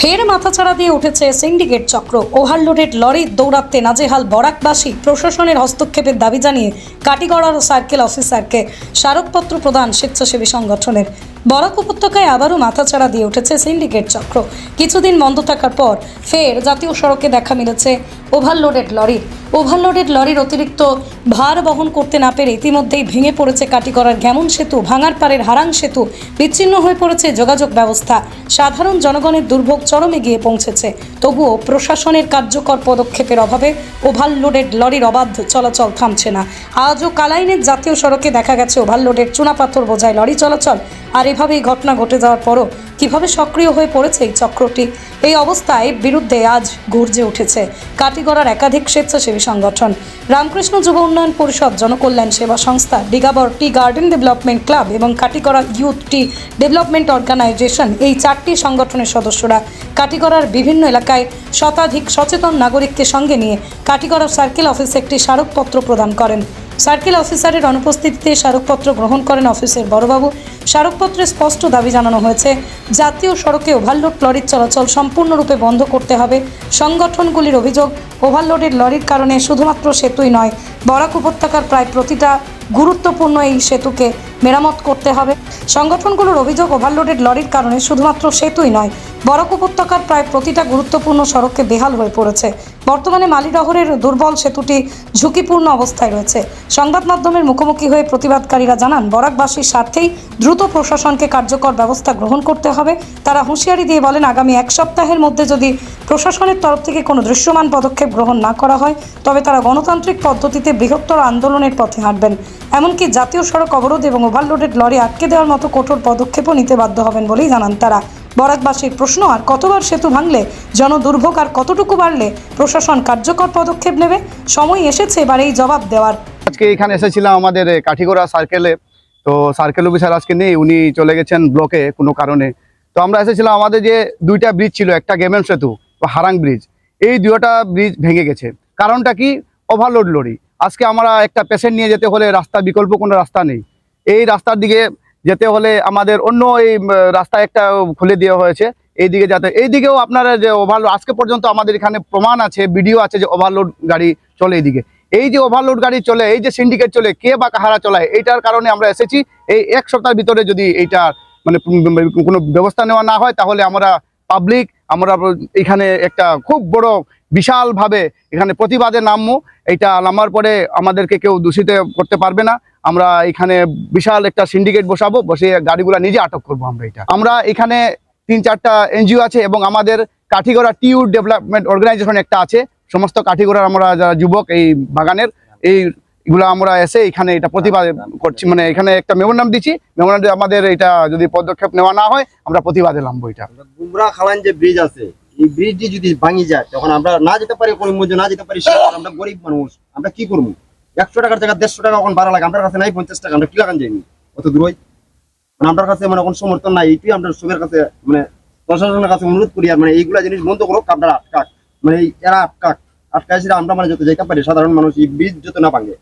ফের মাথাছাড়া দিয়ে উঠেছে সিন্ডিকেট চক্র। ওভারলোডেড লরি দৌড়াতে নাজেহাল বরাকবাসী প্রশাসনের হস্তক্ষেপের দাবি জানিয়ে কাটিগড়ার সার্কেল অফিসারকে স্মারকপত্র প্রদান স্বেচ্ছাসেবী সংগঠনের। বরাক উপত্যকায় আবারও মাথাছাড়া দিয়ে উঠেছে সিন্ডিকেট চক্র। কিছুদিন বন্ধ থাকার পর ফের জাতীয় সড়কে দেখা মিলেছে ওভারলোডেড লরির ওভারলোডেড লরির অতিরিক্ত ভার বহন করতে না পেরে ইতিমধ্যেই ভেঙে পড়েছে কাটিগড়ার গ্যামন সেতু, ভাঙার পাড়ের হারাং সেতু, বিচ্ছিন্ন হয়ে পড়েছে যোগাযোগ ব্যবস্থা। সাধারণ জনগণের দুর্ভোগ চরমে গিয়ে পৌঁছেছে। তবুও প্রশাসনের কার্যকর পদক্ষেপের অভাবে ওভারলোডেড লরির অবাধ চলাচল থামছে না। আজও কালাইনের জাতীয় সড়কে দেখা গেছে ওভারলোডেড চুনাপাথর বোঝায় লরি চলাচল আর এভাবে এই ঘটনা ঘটে যাওয়ার পরও কীভাবে সক্রিয় হয়ে পড়েছে এই চক্রটি? এই অবস্থায় বিরুদ্ধে আজ গর্জে উঠেছে কাটিগড়ার একাধিক স্বেচ্ছাসেবী সংগঠন। রামকৃষ্ণ যুব উন্নয়ন পরিষদ জনকল্যাণ সেবা সংস্থা, Digabar tea garden development club এবং Katigorah youth tea development organisation এই চারটি সংগঠনের সদস্যরা কাটিগড়ার বিভিন্ন এলাকায় শতাধিক সচেতন নাগরিককে সঙ্গে নিয়ে কাটিগড়া সার্কেল অফিসে একটি স্মারকপত্র প্রদান করেন। সার্কেল অফিসারের অনুপস্থিতিতে স্মারকপত্র গ্রহণ করেন অফিসের বড়বাবু স্মারকপত্রে স্পষ্ট দাবি জানানো হয়েছে। জাতীয় সড়কে ওভারলোড লরির চলাচল সম্পূর্ণরূপে বন্ধ করতে হবে। সংগঠনগুলির অভিযোগ, ওভারলোডের লরির কারণে শুধুমাত্র সেতুই নয়, বরাক উপত্যকার প্রায় প্রতিটা গুরুত্বপূর্ণ এই সেতুকে মেরামত করতে হবে। সংগঠনগুলোর অভিযোগ ওভারলোডেড লরির কারণে শুধুমাত্র সেতুই নয়, বরাক উপত্যকার প্রায় প্রতিটা গুরুত্বপূর্ণ সড়কে বেহাল হয়ে পড়েছে। বর্তমানে মালিডহরের দুর্বল সেতুটি ঝুঁকিপূর্ণ অবস্থায় রয়েছে। সংবাদ মাধ্যমের মুখোমুখি হয়ে প্রতিবাদকারীরা জানান, বরাকবাসীর স্বার্থেই দ্রুত প্রশাসনকে কার্যকর ব্যবস্থা গ্রহণ করতে হবে। তারা হুঁশিয়ারি দিয়ে বলেন, আগামী এক সপ্তাহের মধ্যে যদি প্রশাসনের তরফ থেকে কোনো দৃশ্যমান পদক্ষেপ গ্রহণ না করা হয়, তবে তারা গণতান্ত্রিক পদ্ধতিতে বৃহত্তর আন্দোলনের পথে হাঁটবেন। এমনকি জাতীয় সড়ক অবরোধ এবং ওভারলোডেড লরি আটকে দেওয়ার মতো কঠোর পদক্ষেপও নিতে বাধ্য হবেন বলেই জানান তারা। বরাকবাসীর প্রশ্ন, আর কতবার সেতু ভাঙলে, জনদুর্ভোগ আর কতটুকু বাড়লে প্রশাসন কার্যকর পদক্ষেপ নেবে? সময় এসেছে, এবার এই জবাব দেওয়ার। আজকে এখানে এসেছিলাম আমাদের কাঠিগোড়া সার্কেলে তো সার্কেল অফিসার আজকে নেই, উনি চলে গেছেন ব্লকে কোনো কারণে। তো আমরা এসেছিলাম, আমাদের যে দুইটা ব্রিজ ছিল, একটা গেমেন সেতু বা হারাং ব্রিজ এই দুইটা ব্রিজ ভেঙে গেছে। কারণটা কি? ওভারলোড লরি আজকে আমরা একটা পেশেন্ট নিয়ে যেতে হলে রাস্তা বিকল্প কোনো রাস্তা নেই। এই রাস্তার দিকে যেতে হলে আমাদের অন্য এই রাস্তা একটা খুলে দেওয়া হয়েছে। এই দিকে যাতে এই দিকেও আপনারা যে ওভারলোড আজকে পর্যন্ত আমাদের এখানে প্রমাণ আছে ভিডিও আছে যে ওভারলোড গাড়ি চলে এইদিকে। এই যে ওভারলোড গাড়ি চলে, এই যে সিন্ডিকেট চলে, কে বা কাহারা চলায়, এইটার কারণে আমরা এসেছি। এই এক সপ্তাহের ভিতরে যদি এইটা মানে কোনো ব্যবস্থা নেওয়া না হয়, তাহলে আমরা পাবলিক আমরা এখানে একটা খুব বড় বিশালভাবে এখানে প্রতিবাদে নামবো। এইটা নামার পরে আমাদেরকে কেউ দূষিত করতে পারবে না। আমরা এখানে বিশাল একটা সিন্ডিকেট বসাবো, বসে গাড়িগুলো নিজে আটক করব আমরা এটা। আমরা এখানে তিন চারটা এনজিও আছে এবং আমাদের কাঠিগড়া টিউ ডেভেলপমেন্ট অর্গানাইজেশন একটা আছে। সমস্ত কাঠিগড়ার আমরা যারা যুবক এই বাগানের এইগুলো আমরা এসে এখানে এটা প্রতিবাদ করছি। মানে এখানে একটা মেমোরাম দিচ্ছি। মেমোরাম আমাদের এটা যদি পদক্ষেপ নেওয়া না হয় আমরা প্রতিবাদে নামবো এটা। গুমরা খালান যে ব্রিজ আছে এই ব্রিজটি যদি ভাঙি যায় তখন আমরা না যেতে পারি কোনো মধ্যে না যেতে পারি আমরা গরিব মানুষ আমরা কি করব? একশো টাকার জায়গা দেড়শো টাকা এখন বাড়া লাগে আমার কাছে নাই পঞ্চাশ টাকা আমরা কি লাগান যাইনি? অত দূরই মানে আমার কাছে মানে কোনো সমর্থন নাই এইটাই আমরা সবের কাছে মানে প্রশাসনের কাছে অনুরোধ করি আর মানে এইগুলা জিনিস বন্ধ করুক আপনারা আটকাক। মানে এরা আটকাক। আসলে আমরা মানে যত যাইতে পারি সাধারণ মানুষ এই বীজ যত না ভাঙে।